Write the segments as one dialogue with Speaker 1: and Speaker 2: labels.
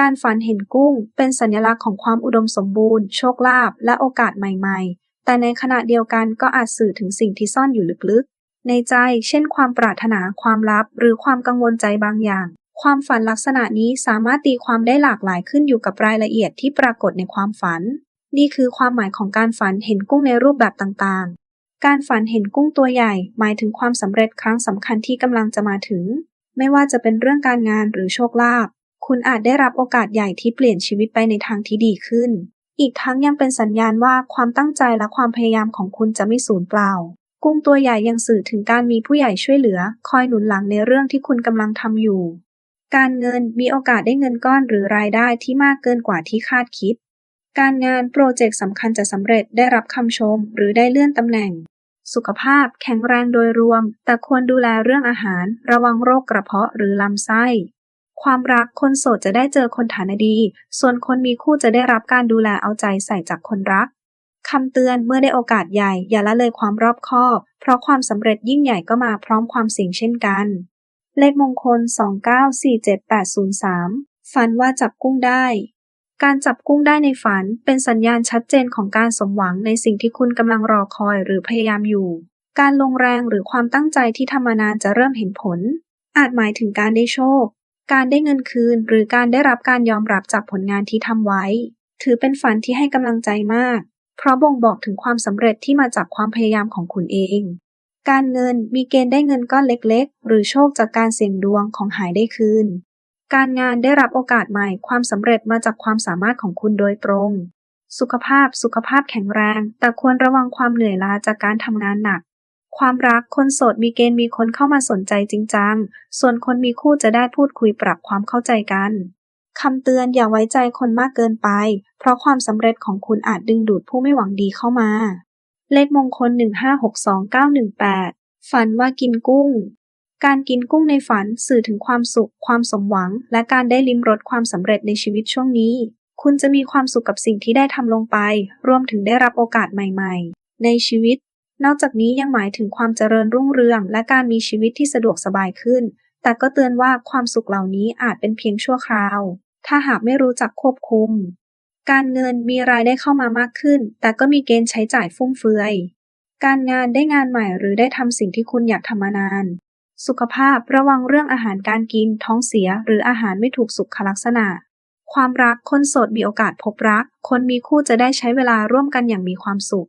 Speaker 1: การฝันเห็นกุ้ง เป็นสัญลักษณ์ของความอุดมสมบูรณ์ โชคลาภและโอกาสใหม่ๆ แต่ในขณะเดียวกันก็อาจสื่อถึงสิ่งที่ซ่อนอยู่ลึกๆ ในใจ เช่น ความปรารถนา ความลับ หรือความกังวลใจบางอย่าง ความฝันลักษณะนี้สามารถตีความได้หลากหลายขึ้นอยู่กับรายละเอียดที่ปรากฏในความฝัน นี่คือความหมายของการฝันเห็นกุ้งในรูปแบบต่างๆ การฝันเห็นกุ้งตัวใหญ่ หมายถึงความสำเร็จครั้งสำคัญที่กำลังจะมาถึง ไม่ว่าจะเป็นเรื่องการงานหรือโชคลาภ คุณอาจได้รับโอกาสใหญ่ที่เปลี่ยนชีวิตไปในทางที่ดีขึ้น อีกทั้งยังเป็นสัญญาณว่าความตั้งใจและความพยายามของคุณจะไม่สูญเปล่า กุ้งตัวใหญ่ยังสื่อถึงการมีผู้ใหญ่ช่วยเหลือ คอยหนุนหลังในเรื่องที่คุณกำลังทำอยู่ การเงินมีโอกาสได้เงินก้อนหรือรายได้ที่มากเกินกว่าที่คาดคิด การงานโปรเจกต์สำคัญจะสำเร็จได้รับคำชม หรือได้เลื่อนตำแหน่ง สุขภาพแข็งแรงโดยรวม แต่ควรดูแลเรื่องอาหาร ระวังโรคกระเพาะหรือลำไส้ ความรักคนโสดจะได้เจอคนฐานะดี ส่วนคนมีคู่จะได้รับการดูแลเอาใจใส่จากคนรักคำเตือนเมื่อได้โอกาสใหญ่ อย่าละเลยความรอบคอบ เพราะความสำเร็จยิ่งใหญ่ก็มาพร้อมความเสี่ยงเช่นกัน เลขมงคล 2947803 ฝันว่าจับกุ้งได้ การจับกุ้งได้ในฝัน เป็นสัญญาณชัดเจนของการสมหวังในสิ่งที่คุณกำลังรอคอยหรือพยายามอยู่ การลงแรงหรือความตั้งใจที่ทำมานานจะเริ่มเห็นผล อาจหมายถึงการได้โชค การได้เงินคืน หรือการได้รับการยอมรับจากผลงานที่ทำไว้ ถือเป็นฝันที่ให้กำลังใจมาก เพราะบ่งบอกถึงความสำเร็จที่มาจากความพยายามของคุณเอง การเงินมีเกณฑ์ได้เงินก้อนเล็กๆ หรือโชคจากการเสี่ยงดวงของหายได้คืน การงานได้รับโอกาสใหม่ ความสำเร็จมาจากความสามารถของคุณโดยตรง สุขภาพสุขภาพแข็งแรง แต่ควรระวังความเหนื่อยล้าจากการทำงานหนัก ความรักคนโสดมีเกณฑ์มีคนเข้ามาสนใจจริงจัง ส่วนคนมีคู่จะได้พูดคุยปรับความเข้าใจกันคำเตือนอย่าไว้ใจคนมากเกินไป เพราะความสำเร็จของคุณอาจดึงดูดผู้ไม่หวังดีเข้ามา เลขมงคล 1562918 ฝันว่ากินกุ้ง การกินกุ้งในฝันสื่อถึงความสุข ความสมหวัง และการได้ลิ้มรสความสำเร็จในชีวิตช่วงนี้ คุณจะมีความสุขกับสิ่งที่ได้ทำลงไป รวมถึงได้รับโอกาสใหม่ ๆ ในชีวิต นอกจากนี้ยังหมายถึงความเจริญรุ่งเรืองและการมีชีวิตที่สะดวกสบายขึ้น แต่ก็เตือนว่าความสุขเหล่านี้อาจเป็นเพียงชั่วคราว ถ้าหากไม่รู้จักควบคุม การเงินมีรายได้เข้ามามากขึ้น แต่ก็มีเกณฑ์ใช้จ่ายฟุ่มเฟือย การงานได้งานใหม่หรือได้ทำสิ่งที่คุณอยากทำมานาน สุขภาพระวังเรื่องอาหารการกิน ท้องเสีย หรืออาหารไม่ถูกสุขลักษณะ ความรักคนโสดมีโอกาสพบรัก คนมีคู่จะได้ใช้เวลาร่วมกันอย่างมีความสุข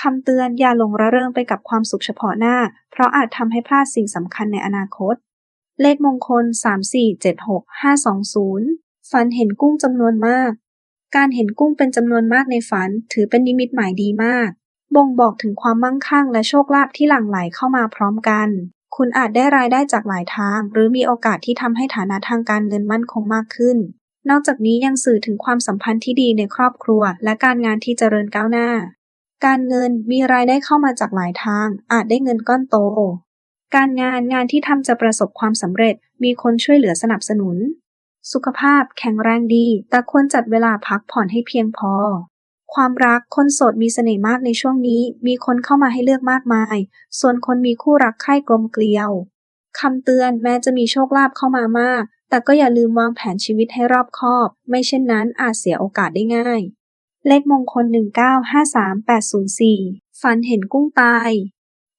Speaker 1: คำเตือนอย่าหลงระเริงไปกับความสุขเฉพาะหน้า เพราะอาจทำให้พลาดสิ่งสำคัญในอนาคต เลขมงคล 3476520 ฝันเห็นกุ้งจำนวนมาก การเห็นกุ้งเป็นจำนวนมากในฝัน ถือเป็นนิมิตหมายดีมาก บ่งบอกถึงความมั่งคั่งและโชคลาภที่หลั่งไหลเข้ามาพร้อมกัน คุณอาจได้รายได้จากหลายทาง หรือมีโอกาสที่ทำให้ฐานะทางการเงินมั่นคงมากขึ้น นอกจากนี้ยังสื่อถึงความสัมพันธ์ที่ดีในครอบครัว และการงานที่เจริญก้าวหน้า การเงินมีรายได้เข้ามาจากหลายทาง อาจได้เงินก้อนโต การงานงานที่ทำจะประสบความสำเร็จ มีคนช่วยเหลือสนับสนุน สุขภาพแข็งแรงดี แต่ควรจัดเวลาพักผ่อนให้เพียงพอ ความรักคนโสดมีเสน่ห์มากในช่วงนี้ มีคนเข้ามาให้เลือกมากมาย ส่วนคนมีคู่รักใคร่กลมเกลียวคำเตือนแม้จะมีโชคลาภเข้ามามาก แต่ก็อย่าลืมวางแผนชีวิตให้รอบคอบ ไม่เช่นนั้นอาจเสียโอกาสได้ง่าย เลขมงคล 1953804 ฝันเห็นกุ้งตาย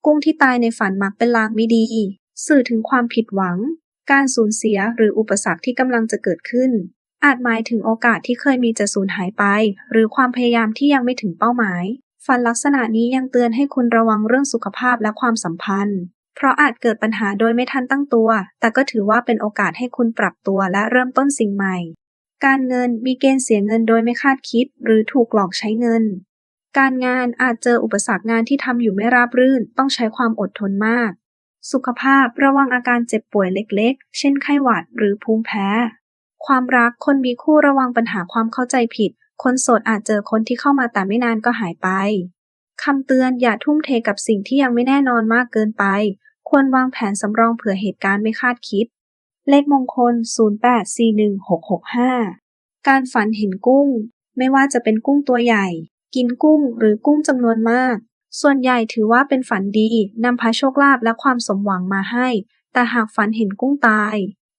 Speaker 1: กุ้งที่ตายในฝันมักเป็นลางไม่ดี สื่อถึงความผิดหวัง การสูญเสียหรืออุปสรรคที่กำลังจะเกิดขึ้น อาจหมายถึงโอกาสที่เคยมีจะสูญหายไป หรือความพยายามที่ยังไม่ถึงเป้าหมาย ฝันลักษณะนี้ยังเตือนให้คุณระวังเรื่องสุขภาพและความสัมพันธ์ เพราะอาจเกิดปัญหาโดยไม่ทันตั้งตัว แต่ก็ถือว่าเป็นโอกาสให้คุณปรับตัวและเริ่มต้นสิ่งใหม่ การเงินมีเกณฑ์เสียเงินโดยไม่คาดคิด หรือถูกหลอกใช้เงิน การงานอาจเจออุปสรรคงานที่ทำอยู่ไม่ราบรื่น ต้องใช้ความอดทนมาก สุขภาพระวังอาการเจ็บป่วยเล็กๆ เช่นไข้หวัดหรือภูมิแพ้ ความรักคนมีคู่ระวังปัญหาความเข้าใจผิด คนโสดอาจเจอคนที่เข้ามาแต่ไม่นานก็หายไปคำเตือนอย่าทุ่มเทกับสิ่งที่ยังไม่แน่นอนมากเกินไป ควรวางแผนสำรองเผื่อเหตุการณ์ไม่คาดคิด เลขมงคล 0841665 การฝันเห็นกุ้ง ไม่ว่าจะเป็นกุ้งตัวใหญ่ กินกุ้งหรือกุ้งจำนวนมาก ส่วนใหญ่ถือว่าเป็นฝันดีนำพาโชคลาภและความสมหวังมาให้ แต่หากฝันเห็นกุ้งตาย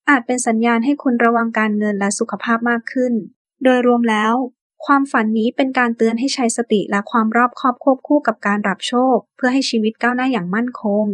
Speaker 1: อาจเป็นสัญญาณให้คุณระวังการเงินและสุขภาพมากขึ้น โดยรวมแล้ว ความฝันนี้เป็นการเตือนให้ใช้สติและความรอบคอบควบคู่กับการรับโชค เพื่อให้ชีวิตก้าวหน้าอย่างมั่นคง